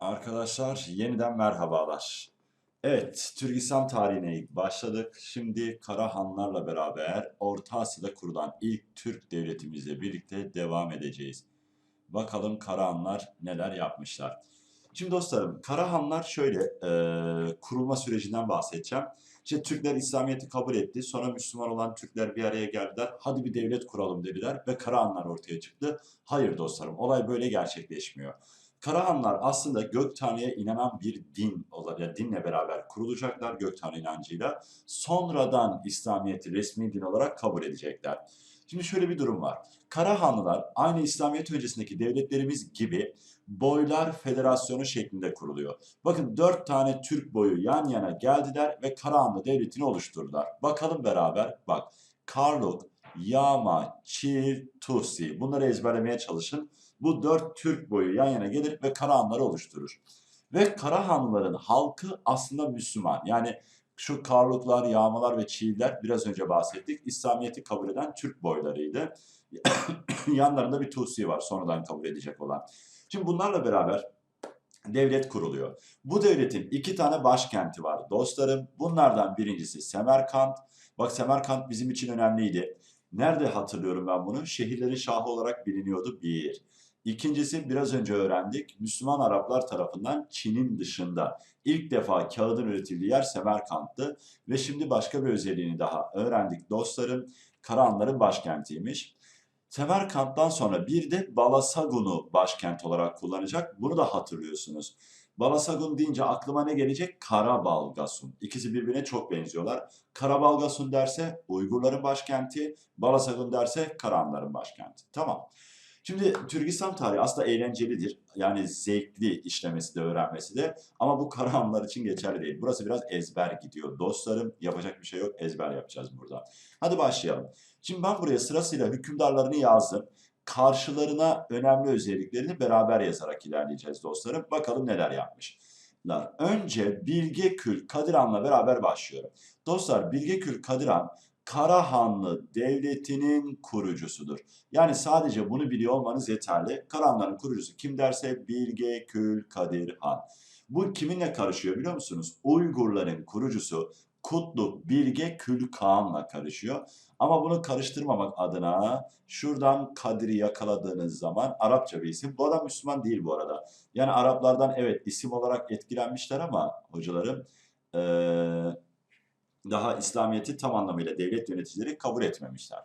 Arkadaşlar yeniden merhabalar. Evet, Türk İslam tarihine başladık. Şimdi Karahanlarla beraber Orta Asya'da kurulan ilk Türk devletimizle birlikte devam edeceğiz. Bakalım Karahanlar neler yapmışlar. Şimdi dostlarım, Karahanlar şöyle e, kurulma sürecinden bahsedeceğim. İşte Türkler İslamiyet'i kabul etti. Sonra Müslüman olan Türkler bir araya geldiler. Hadi bir devlet kuralım dediler ve Karahanlar ortaya çıktı. Hayır dostlarım, olay böyle gerçekleşmiyor. Karahanlar aslında gök tanrıya inanan bir din olarak, yani dinle beraber kurulacaklar gök tanrı inancıyla. Sonradan İslamiyet'i resmi din olarak kabul edecekler. Şimdi şöyle bir durum var. Karahanlılar aynı İslamiyet öncesindeki devletlerimiz gibi boylar federasyonu şeklinde kuruluyor. Bakın dört tane Türk boyu yan yana geldiler ve Karahanlı devletini oluşturdular. Bakalım beraber bak. Karluk, Yama, Çil, Tusi bunları ezberlemeye çalışın. Bu dört Türk boyu yan yana gelir ve Karahanları oluşturur. Ve Karahanlıların halkı aslında Müslüman. Yani şu Karluklar, Yağmalar ve Çiğler biraz önce bahsettik. İslamiyet'i kabul eden Türk boylarıydı. Yanlarında bir Tusi var sonradan kabul edecek olan. Şimdi bunlarla beraber devlet kuruluyor. Bu devletin iki tane başkenti var dostlarım. Bunlardan birincisi Semerkant. Bak Semerkant bizim için önemliydi. Nerede hatırlıyorum ben bunu? Şehirlerin şahı olarak biliniyordu bir. İkincisi biraz önce öğrendik. Müslüman Araplar tarafından Çin'in dışında ilk defa kağıdın üretildiği yer Semerkant'tı. Ve şimdi başka bir özelliğini daha öğrendik dostlarım. Karahanların başkentiymiş. Semerkant'tan sonra bir de Balasagun'u başkent olarak kullanacak. Bunu da hatırlıyorsunuz. Balasagun deyince aklıma ne gelecek? Karabalgasun. İkisi birbirine çok benziyorlar. Karabalgasun derse Uygurların başkenti, Balasagun derse Karahanların başkenti. Tamam. Şimdi Türk İslam tarihi aslında eğlencelidir. Yani zevkli işlemesi de öğrenmesi de. Ama bu Karahanlar için geçerli değil. Burası biraz ezber gidiyor. Dostlarım yapacak bir şey yok. Ezber yapacağız burada. Hadi başlayalım. Şimdi ben buraya sırasıyla hükümdarlarını yazdım. Karşılarına önemli özelliklerini beraber yazarak ilerleyeceğiz dostlarım. Bakalım neler yapmışlar. Önce Bilgekül Kadiran'la beraber başlıyorum. Dostlar Bilgekül Kadiran Karahanlı Devleti'nin kurucusudur. Yani sadece bunu biliyor olmanız yeterli. Karahanların kurucusu kim derse Bilge Kül Kadir Han. Bu kiminle karışıyor biliyor musunuz? Uygurların kurucusu Kutluk Bilge Kül Kağan'la karışıyor. Ama bunu karıştırmamak adına şuradan Kadir'i yakaladığınız zaman Arapça bir isim. Bu adam Müslüman değil bu arada. Yani Araplardan evet isim olarak etkilenmişler ama hocalarım eee daha İslamiyet'i tam anlamıyla devlet yöneticileri kabul etmemişler.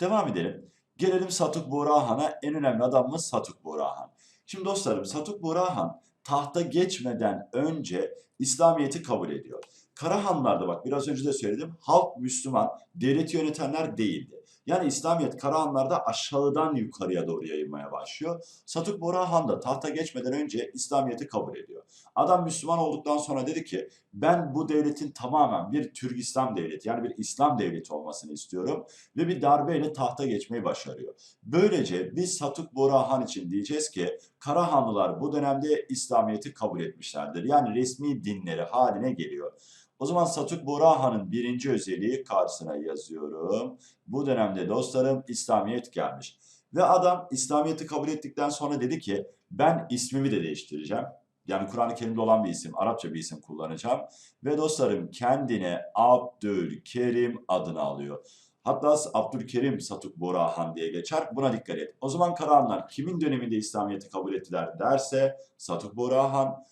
Devam edelim. Gelelim Satuk Burahan'a. En önemli adamımız Satuk Burahan. Şimdi dostlarım Satuk Burahan tahta geçmeden önce İslamiyet'i kabul ediyor. Karahanlarda bak biraz önce de söyledim halk Müslüman, devleti yönetenler değildi. Yani İslamiyet Karahanlarda aşağıdan yukarıya doğru yayılmaya başlıyor. Satuk Burahan da tahta geçmeden önce İslamiyet'i kabul ediyor. Adam Müslüman olduktan sonra dedi ki ben bu devletin tamamen bir Türk İslam devleti yani bir İslam devleti olmasını istiyorum ve bir darbeyle tahta geçmeyi başarıyor. Böylece biz Satuk Burahan için diyeceğiz ki Karahanlılar bu dönemde İslamiyet'i kabul etmişlerdir. Yani resmi dinleri haline geliyor. O zaman Satuk Burahan'ın birinci özelliği karşısına yazıyorum. Bu dönemde dostlarım İslamiyet gelmiş. Ve adam İslamiyet'i kabul ettikten sonra dedi ki ben ismimi de değiştireceğim. Yani Kur'an-ı Kerim'de olan bir isim, Arapça bir isim kullanacağım. Ve dostlarım kendine Abdülkerim adını alıyor. Hatta Abdülkerim Satuk Burahan diye geçer. Buna dikkat et. O zaman Karahanlar kimin döneminde İslamiyet'i kabul ettiler derse Satuk Burahan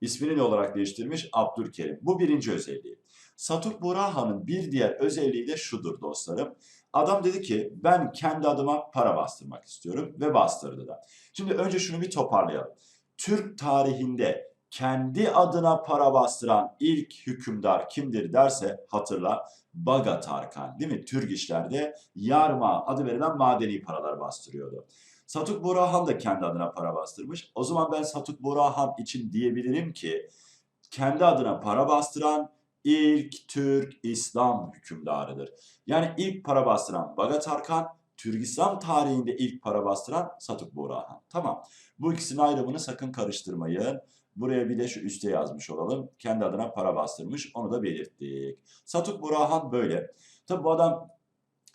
ismini ne olarak değiştirmiş? Abdülkerim. Bu birinci özelliği. Satuk Burahan'ın bir diğer özelliği de şudur dostlarım. Adam dedi ki ben kendi adıma para bastırmak istiyorum ve bastırdı da. Şimdi önce şunu bir toparlayalım. Türk tarihinde kendi adına para bastıran ilk hükümdar kimdir derse hatırla Baga Tarkan değil mi? Türk işlerde yarma adı verilen madeni paralar bastırıyordu. Satuk Burahan da kendi adına para bastırmış. O zaman ben Satuk Burahan için diyebilirim ki kendi adına para bastıran ilk Türk İslam hükümdarıdır. Yani ilk para bastıran Baga Tarkan, Türk İslam tarihinde ilk para bastıran Satuk Burahan. Tamam. Bu ikisinin ayrımını sakın karıştırmayın. Buraya bir de şu üste yazmış olalım. Kendi adına para bastırmış. Onu da belirttik. Satuk Burahan böyle. Tabi bu adam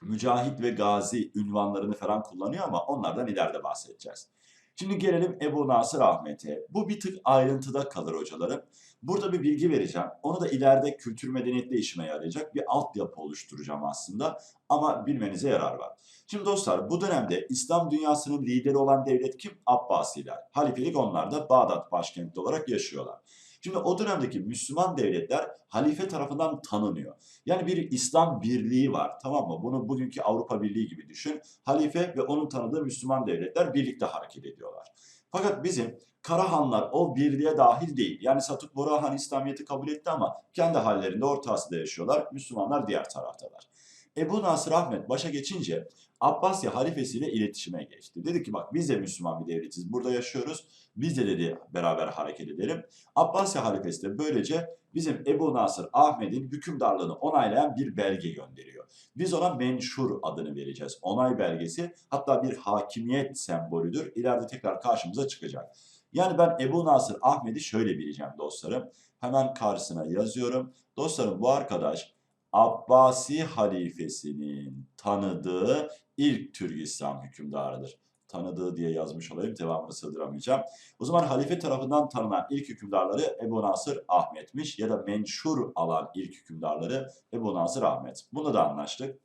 mücahit ve gazi ünvanlarını falan kullanıyor ama onlardan ileride bahsedeceğiz. Şimdi gelelim Ebu Nasır Ahmet'e. Bu bir tık ayrıntıda kalır hocalarım. Burada bir bilgi vereceğim. Onu da ileride kültür medeniyetle işime yarayacak bir altyapı oluşturacağım aslında. Ama bilmenize yarar var. Şimdi dostlar bu dönemde İslam dünyasının lideri olan devlet kim? Abbasiler. Halifelik onlar da Bağdat başkenti olarak yaşıyorlar. Şimdi o dönemdeki Müslüman devletler halife tarafından tanınıyor. Yani bir İslam birliği var tamam mı? Bunu bugünkü Avrupa Birliği gibi düşün. Halife ve onun tanıdığı Müslüman devletler birlikte hareket ediyorlar. Fakat bizim Karahanlar o birliğe dahil değil. Yani Satuk Borahan İslamiyet'i kabul etti ama kendi hallerinde Orta Asya'da yaşıyorlar. Müslümanlar diğer taraftalar. Ebu Nasır Ahmet başa geçince Abbasya halifesiyle iletişime geçti. Dedi ki bak biz de Müslüman bir devletiz. Burada yaşıyoruz. Biz de dedi beraber hareket edelim. Abbasya halifesi de böylece bizim Ebu Nasır Ahmet'in hükümdarlığını onaylayan bir belge gönderiyor. Biz ona menşur adını vereceğiz. Onay belgesi hatta bir hakimiyet sembolüdür. İleride tekrar karşımıza çıkacak. Yani ben Ebu Nasır Ahmet'i şöyle bileceğim dostlarım. Hemen karşısına yazıyorum. Dostlarım bu arkadaş Abbasi halifesinin tanıdığı ilk Türk İslam hükümdarıdır. Tanıdığı diye yazmış olayım devamını sığdıramayacağım. O zaman halife tarafından tanınan ilk hükümdarları Ebu Nasır Ahmet'miş ya da menşur alan ilk hükümdarları Ebu Nasır Ahmet. Bunu da anlaştık.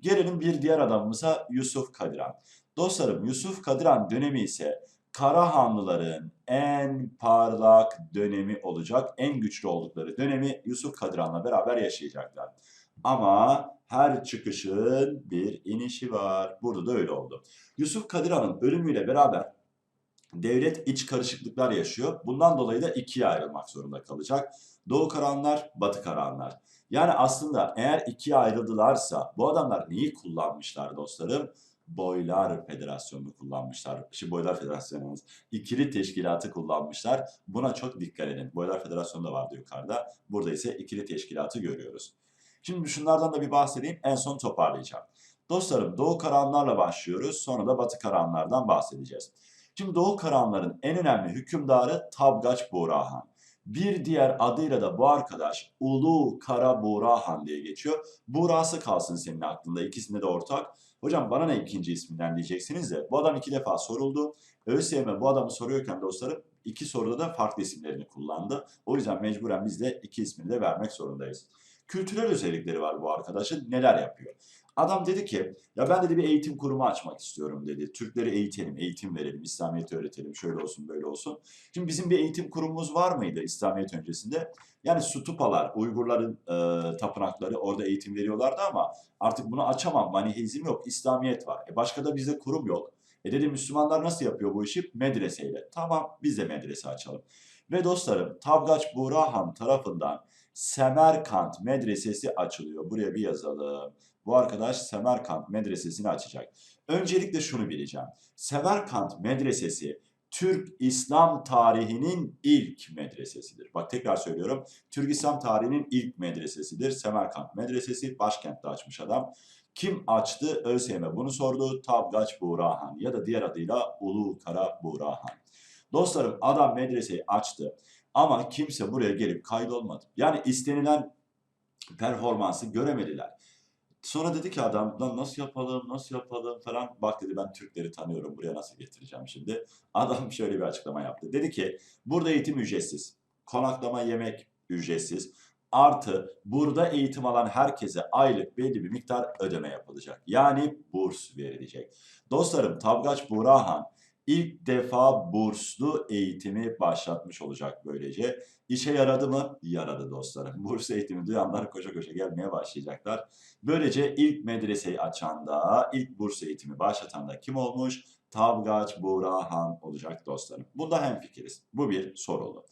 Gelelim bir diğer adamımıza Yusuf Kadiran. Dostlarım Yusuf Kadiran dönemi ise Karahanlıların en parlak dönemi olacak, en güçlü oldukları dönemi Yusuf Kadiran'la beraber yaşayacaklar. Ama her çıkışın bir inişi var. Burada da öyle oldu. Yusuf Kadiran'ın ölümüyle beraber devlet iç karışıklıklar yaşıyor. Bundan dolayı da ikiye ayrılmak zorunda kalacak. Doğu Karahanlar, Batı Karahanlar. Yani aslında eğer ikiye ayrıldılarsa bu adamlar neyi kullanmışlar dostlarım? Boylar Federasyonu'nu kullanmışlar. Şimdi Boylar Federasyonu ikili teşkilatı kullanmışlar. Buna çok dikkat edin. Boylar Federasyonu da vardı yukarıda. Burada ise ikili teşkilatı görüyoruz. Şimdi şunlardan da bir bahsedeyim. En son toparlayacağım. Dostlarım Doğu Karahanlarla başlıyoruz. Sonra da Batı Karahanlardan bahsedeceğiz. Şimdi Doğu Karahanların en önemli hükümdarı Tabgaç Burahan. Bir diğer adıyla da bu arkadaş Ulu Kara Burahan diye geçiyor. Burası kalsın senin aklında. İkisinde de ortak. Hocam bana ne ikinci isminden diyeceksiniz de bu adam iki defa soruldu. ÖSYM bu adamı soruyorken dostlarım iki soruda da farklı isimlerini kullandı. O yüzden mecburen biz de iki ismini de vermek zorundayız. Kültürel özellikleri var bu arkadaşın. Neler yapıyor? Adam dedi ki ya ben dedi bir eğitim kurumu açmak istiyorum dedi. Türkleri eğitelim, eğitim verelim, İslamiyet'i öğretelim, şöyle olsun böyle olsun. Şimdi bizim bir eğitim kurumumuz var mıydı İslamiyet öncesinde? Yani Sutupalar, Uygurların e, tapınakları orada eğitim veriyorlardı ama artık bunu açamam. Manihizm yok, İslamiyet var. E başka da bizde kurum yok. E dedi Müslümanlar nasıl yapıyor bu işi? Medreseyle. Tamam biz de medrese açalım. Ve dostlarım Tabgaç Burahan tarafından Semerkant Medresesi açılıyor. Buraya bir yazalım. Bu arkadaş Semerkant Medresesi'ni açacak. Öncelikle şunu bileceğim. Semerkant Medresesi Türk İslam tarihinin ilk medresesidir. Bak tekrar söylüyorum. Türk İslam tarihinin ilk medresesidir. Semerkant Medresesi başkentte açmış adam. Kim açtı? ÖSYM bunu sordu. Tabgaç Burahan ya da diğer adıyla Ulu Kara Burahan. Dostlarım adam medreseyi açtı ama kimse buraya gelip kaydolmadı. Yani istenilen performansı göremediler. Sonra dedi ki adam lan nasıl yapalım nasıl yapalım falan. Bak dedi ben Türkleri tanıyorum buraya nasıl getireceğim şimdi. Adam şöyle bir açıklama yaptı. Dedi ki burada eğitim ücretsiz. Konaklama yemek ücretsiz. Artı burada eğitim alan herkese aylık belli bir miktar ödeme yapılacak. Yani burs verilecek. Dostlarım Tabgaç Burahan ilk defa burslu eğitimi başlatmış olacak böylece. İşe yaradı mı? Yaradı dostlarım. Burs eğitimi duyanlar koşa koşa gelmeye başlayacaklar. Böylece ilk medreseyi açan da, ilk burs eğitimi başlatan da kim olmuş? Tabgaç Burahan olacak dostlarım. Bunda hemfikiriz. Bu bir sorulu.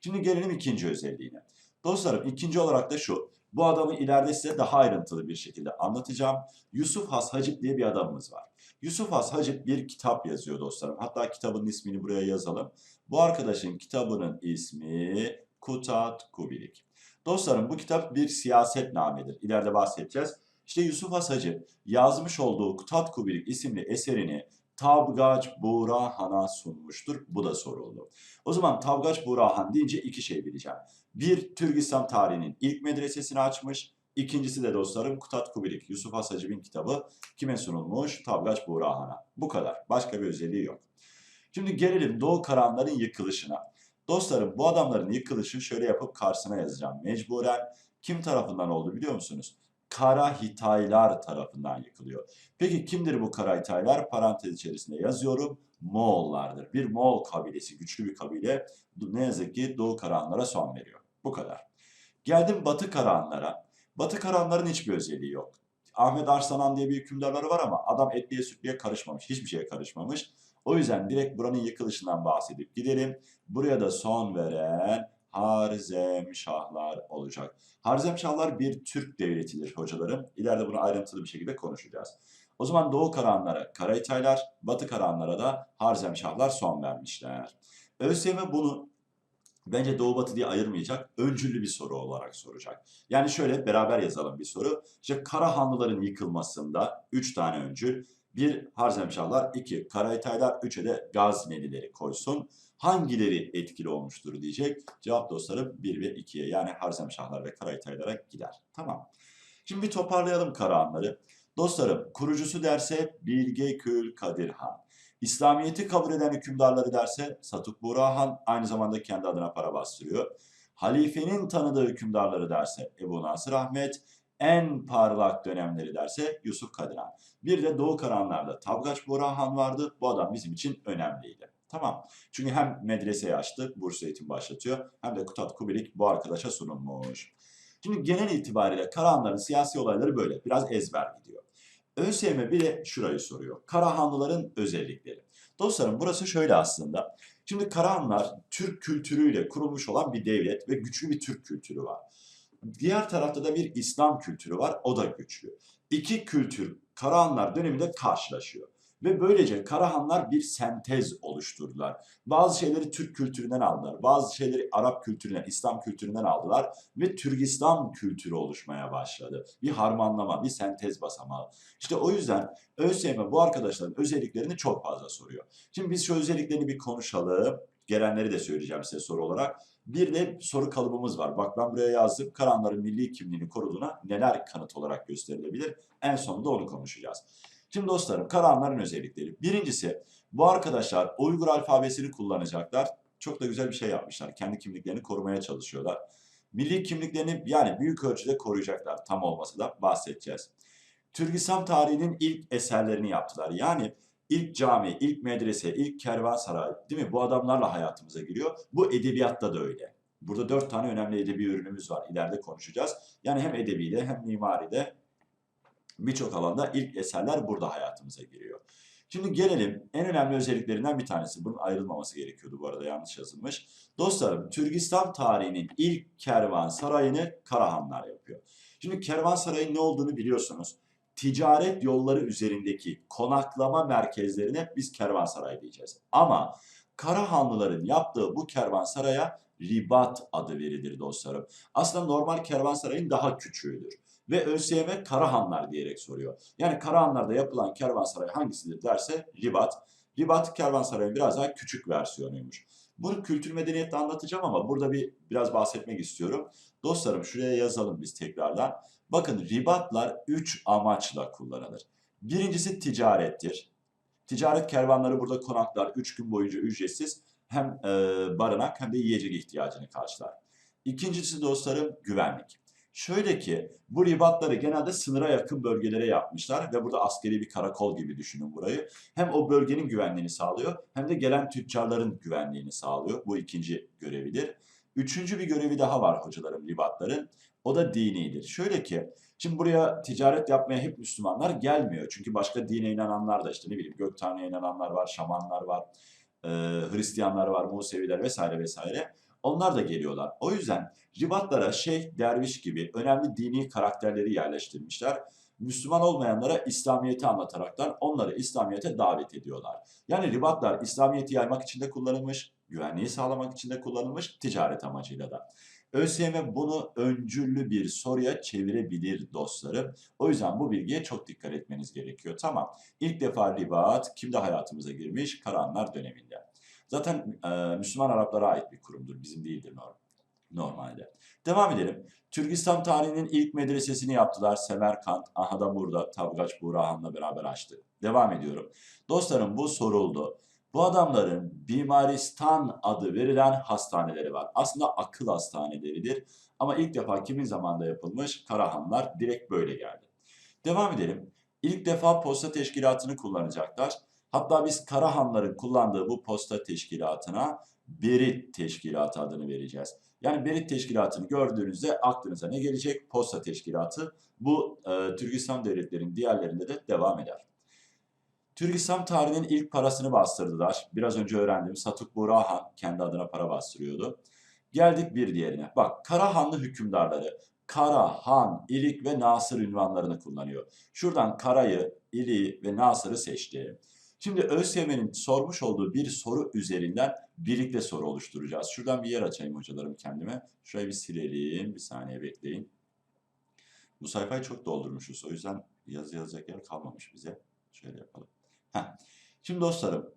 Şimdi gelelim ikinci özelliğine. Dostlarım ikinci olarak da şu. Bu adamı ileride size daha ayrıntılı bir şekilde anlatacağım. Yusuf Has Hacip diye bir adamımız var. Yusuf Has Hacip bir kitap yazıyor dostlarım. Hatta kitabın ismini buraya yazalım. Bu arkadaşın kitabının ismi Kutat Kubilik. Dostlarım bu kitap bir siyaset namedir. İleride bahsedeceğiz. İşte Yusuf Has Hacip yazmış olduğu Kutat Kubilik isimli eserini Tabgaç Burahan'a sunmuştur. Bu da soruldu. O zaman Tabgaç Burahan deyince iki şey bileceğim. Bir, Türk İslam tarihinin ilk medresesini açmış. İkincisi de dostlarım Kutat Kubilik, Yusuf Hasacıb'in kitabı kime sunulmuş? Tabgaç Burahan'a. Bu kadar. Başka bir özelliği yok. Şimdi gelelim Doğu Karahanların yıkılışına. Dostlarım bu adamların yıkılışı şöyle yapıp karşısına yazacağım. Mecburen kim tarafından oldu biliyor musunuz? Kara Hitaylar tarafından yıkılıyor. Peki kimdir bu Kara Hitaylar? Parantez içerisinde yazıyorum. Moğollardır. Bir Moğol kabilesi, güçlü bir kabile. Ne yazık ki Doğu Karahanlara son veriyor. Bu kadar. Geldim Batı Karahanlara. Batı Karahanların hiçbir özelliği yok. Ahmet Arslan bir hükümdarları var ama adam etliye sütlüye karışmamış. Hiçbir şeye karışmamış. O yüzden direkt buranın yıkılışından bahsedip gidelim. Buraya da son veren Harzemşahlar olacak. Harzemşahlar bir Türk devletidir hocalarım. İleride bunu ayrıntılı bir şekilde konuşacağız. O zaman Doğu Karahanlara Karahitaylar, Batı Karahanlara da Harzemşahlar son vermişler. ÖSYM bunu bence Doğu Batı diye ayırmayacak, öncüllü bir soru olarak soracak. Yani şöyle beraber yazalım bir soru. İşte Karahanlıların yıkılmasında 3 tane öncül, bir Harzemşahlar, iki Karahitaylar, üçe de Gaznelileri koysun. Hangileri etkili olmuştur diyecek. Cevap dostlarım 1 ve 2'ye yani Harzemşahlar ve Karahitaylara gider. Tamam. Şimdi bir toparlayalım Karahanları. Dostlarım kurucusu derse Bilge Kül Kadir Han. İslamiyet'i kabul eden hükümdarları derse Satuk Burahan aynı zamanda kendi adına para bastırıyor. Halifenin tanıdığı hükümdarları derse Ebu Nasır Ahmet, en parlak dönemleri derse Yusuf Kadir. Bir de Doğu Karanlar'da Tabgaç Burahan vardı. Bu adam bizim için önemliydi. Tamam. Çünkü hem medreseyi açtı, burs eğitim başlatıyor. Hem de Kutat Kubilik bu arkadaşa sunulmuş. Şimdi genel itibariyle Karahanların siyasi olayları böyle. Biraz ezber gidiyor. ÖSYM bir de şurayı soruyor. Karahanlıların özellikleri. Dostlarım burası şöyle aslında. Şimdi Karahanlar Türk kültürüyle kurulmuş olan bir devlet ve güçlü bir Türk kültürü var. Diğer tarafta da bir İslam kültürü var. O da güçlü. İki kültür Karahanlar döneminde karşılaşıyor. Ve böylece Karahanlar bir sentez oluşturdular. Bazı şeyleri Türk kültüründen aldılar. Bazı şeyleri Arap kültüründen, İslam kültüründen aldılar. Ve Türkistan kültürü oluşmaya başladı. Bir harmanlama, bir sentez basamağı. İşte o yüzden ÖSYM bu arkadaşların özelliklerini çok fazla soruyor. Şimdi biz şu özelliklerini bir konuşalım. Gelenleri de söyleyeceğim size soru olarak. Bir de soru kalıbımız var. Bak ben buraya yazdım. Karahanların milli kimliğini koruduğuna neler kanıt olarak gösterilebilir? En sonunda onu konuşacağız. Şimdi dostlarım Karahanların özellikleri. Birincisi bu arkadaşlar Uygur alfabesini kullanacaklar. Çok da güzel bir şey yapmışlar. Kendi kimliklerini korumaya çalışıyorlar. Milli kimliklerini yani büyük ölçüde koruyacaklar. Tam olmasa da bahsedeceğiz. Türk İslam tarihinin ilk eserlerini yaptılar. Yani ilk cami, ilk medrese, ilk kervansaray değil mi? Bu adamlarla hayatımıza giriyor. Bu edebiyatta da öyle. Burada dört tane önemli edebi ürünümüz var. İleride konuşacağız. Yani hem edebide hem mimaride birçok alanda ilk eserler burada hayatımıza giriyor. Şimdi gelelim en önemli özelliklerinden bir tanesi. Bunun ayrılmaması gerekiyordu bu arada yanlış yazılmış. Dostlarım Türkistan tarihinin ilk kervansarayını Karahanlar yapıyor. Şimdi kervansarayın ne olduğunu biliyorsunuz. Ticaret yolları üzerindeki konaklama merkezlerine biz kervansaray diyeceğiz. Ama Karahanlıların yaptığı bu kervansaraya ribat adı verilir dostlarım. Aslında normal kervansarayın daha küçüğüdür. Ve ÖSYM Karahanlar diyerek soruyor. Yani Karahanlar'da yapılan kervansaray hangisidir derse Ribat. Ribat kervansarayın biraz daha küçük versiyonuymuş. Bunu kültür medeniyette anlatacağım ama burada bir biraz bahsetmek istiyorum. Dostlarım şuraya yazalım biz tekrardan. Bakın ribatlar 3 amaçla kullanılır. Birincisi ticarettir. Ticaret kervanları burada konaklar 3 gün boyunca ücretsiz hem e, barınak hem de yiyecek ihtiyacını karşılar. İkincisi dostlarım güvenlik. Şöyle ki bu ribatları genelde sınıra yakın bölgelere yapmışlar ve burada askeri bir karakol gibi düşünün burayı. Hem o bölgenin güvenliğini sağlıyor hem de gelen tüccarların güvenliğini sağlıyor. Bu ikinci görevidir. Üçüncü bir görevi daha var hocalarım ribatların. O da dinidir. Şöyle ki şimdi buraya ticaret yapmaya hep Müslümanlar gelmiyor. Çünkü başka dine inananlar da işte ne bileyim gök tanrıya inananlar var, şamanlar var, e, Hristiyanlar var, Museviler vesaire vesaire. Onlar da geliyorlar. O yüzden ribatlara şeyh, derviş gibi önemli dini karakterleri yerleştirmişler. Müslüman olmayanlara İslamiyet'i anlataraktan onları İslamiyet'e davet ediyorlar. Yani ribatlar İslamiyet'i yaymak için de kullanılmış, güvenliği sağlamak için de kullanılmış, ticaret amacıyla da. ÖSYM bunu öncüllü bir soruya çevirebilir dostlarım. O yüzden bu bilgiye çok dikkat etmeniz gerekiyor. Tamam. İlk defa ribat kimde hayatımıza girmiş? Karanlar döneminde. Zaten e, Müslüman Araplara ait bir kurumdur. Bizim değildir norm normalde. Devam edelim. Türkistan tarihinin ilk medresesini yaptılar. Semerkant, aha da burada Tabgaç Burahan'la beraber açtı. Devam ediyorum. Dostlarım bu soruldu. Bu adamların Bimaristan adı verilen hastaneleri var. Aslında akıl hastaneleridir. Ama ilk defa kimin zamanında yapılmış? Karahanlar direkt böyle geldi. Devam edelim. İlk defa posta teşkilatını kullanacaklar. Hatta biz Karahanların kullandığı bu posta teşkilatına Berit Teşkilatı adını vereceğiz. Yani Berit Teşkilatı'nı gördüğünüzde aklınıza ne gelecek? Posta Teşkilatı. Bu e, Türkistan devletlerinin diğerlerinde de devam eder. Türkistan tarihinin ilk parasını bastırdılar. Biraz önce öğrendim. Satuk Burahan kendi adına para bastırıyordu. Geldik bir diğerine. Bak Karahanlı hükümdarları Kara, Han, İlik ve Nasır ünvanlarını kullanıyor. Şuradan Kara'yı, İlik'i ve Nasır'ı seçti. Şimdi ÖSYM'nin sormuş olduğu bir soru üzerinden birlikte soru oluşturacağız. Şuradan bir yer açayım hocalarım kendime. Şurayı bir silelim. Bir saniye bekleyin. Bu sayfayı çok doldurmuşuz. O yüzden yazı yazacak yer kalmamış bize. Şöyle yapalım. Heh. Şimdi dostlarım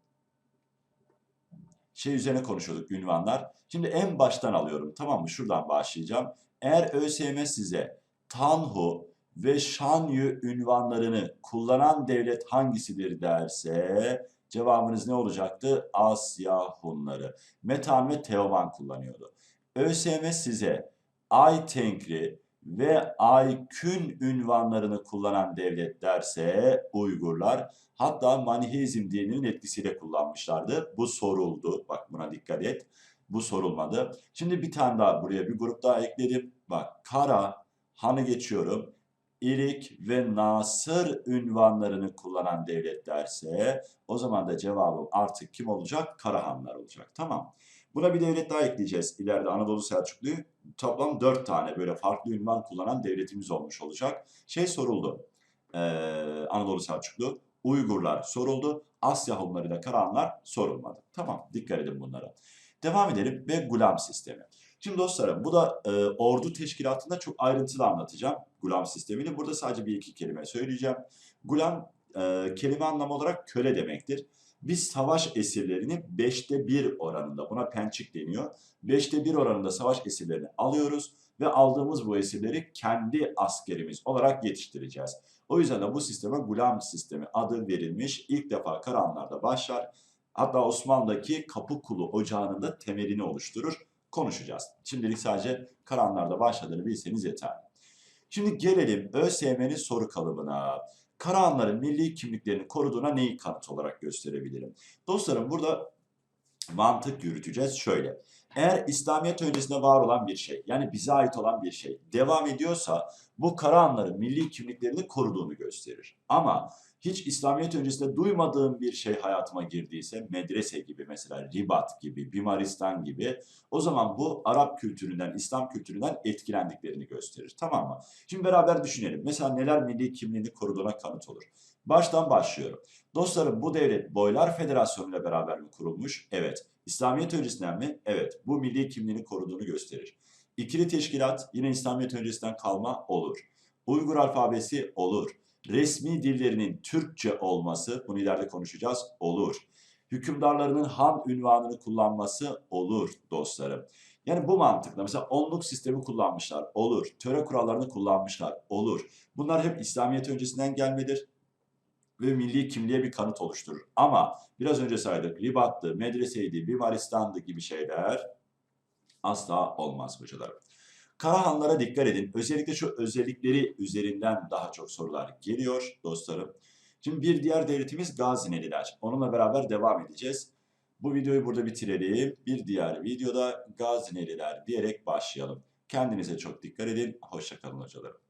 şey üzerine konuşuyorduk ünvanlar. Şimdi en baştan alıyorum tamam mı? Şuradan başlayacağım. Eğer ÖSYM size Tanhu ve Şanyu ünvanlarını kullanan devlet hangisidir derse cevabınız ne olacaktı? Asya Hunları. Metan ve Teoman kullanıyordu. ÖSYM size Aytenkri ve Aykün ünvanlarını kullanan devlet derse Uygurlar. Hatta Maniheizm dininin etkisiyle kullanmışlardı. Bu soruldu. Bak buna dikkat et. Bu sorulmadı. Şimdi bir tane daha buraya bir grup daha ekledim. Bak Kara, Han'ı geçiyorum. İlik ve Nasır ünvanlarını kullanan devlet derse o zaman da cevabım artık kim olacak? Karahanlar olacak. Tamam. Buna bir devlet daha ekleyeceğiz. İleride Anadolu Selçuklu'yu toplam 4 tane böyle farklı ünvan kullanan devletimiz olmuş olacak. Şey soruldu. Ee, Anadolu Selçuklu. Uygurlar soruldu. Asya Hunları ile Karahanlar sorulmadı. Tamam dikkat edin bunlara. Devam edelim ve gulam sistemi. Şimdi dostlarım bu da e, ordu teşkilatında çok ayrıntılı anlatacağım gulam sistemini. Burada sadece bir iki kelime söyleyeceğim. Gulam e, kelime anlamı olarak köle demektir. Biz savaş esirlerini beşte bir oranında, buna pençik deniyor. Beşte bir oranında savaş esirlerini alıyoruz ve aldığımız bu esirleri kendi askerimiz olarak yetiştireceğiz. O yüzden de bu sisteme gulam sistemi adı verilmiş. İlk defa Karahanlar'da başlar. Hatta Osmanlı'daki Kapıkulu Ocağı'nın da temelini oluşturur. Konuşacağız. Şimdilik sadece Karahanlar'da başladığını bilseniz yeterli. Şimdi gelelim ÖSYM'nin soru kalıbına. Karahanların milli kimliklerini koruduğuna neyi kanıt olarak gösterebilirim? Dostlarım burada mantık yürüteceğiz şöyle. Eğer İslamiyet öncesinde var olan bir şey, yani bize ait olan bir şey devam ediyorsa bu Karahanların milli kimliklerini koruduğunu gösterir. Ama hiç İslamiyet öncesinde duymadığım bir şey hayatıma girdiyse, medrese gibi mesela Ribat gibi, Bimaristan gibi o zaman bu Arap kültüründen, İslam kültüründen etkilendiklerini gösterir. Tamam mı? Şimdi beraber düşünelim. Mesela neler milli kimliğini koruduğuna kanıt olur. Baştan başlıyorum. Dostlarım bu devlet Boylar Federasyonu ile beraber mi kurulmuş? Evet. İslamiyet öncesinden mi? Evet. Bu milli kimliğini koruduğunu gösterir. İkili teşkilat yine İslamiyet öncesinden kalma olur. Uygur alfabesi olur. Resmi dillerinin Türkçe olması, bunu ileride konuşacağız, olur. Hükümdarlarının han ünvanını kullanması olur dostlarım. Yani bu mantıkla mesela onluk sistemi kullanmışlar, olur. Töre kurallarını kullanmışlar, olur. Bunlar hep İslamiyet öncesinden gelmedir ve milli kimliğe bir kanıt oluşturur. Ama biraz önce saydık ribattı, medreseydi, bimaristandı gibi şeyler asla olmaz hocalarım. Karahanlara dikkat edin. Özellikle şu özellikleri üzerinden daha çok sorular geliyor dostlarım. Şimdi bir diğer devletimiz Gazineliler. Onunla beraber devam edeceğiz. Bu videoyu burada bitirelim. Bir diğer videoda Gazineliler diyerek başlayalım. Kendinize çok dikkat edin. Hoşçakalın hocalarım.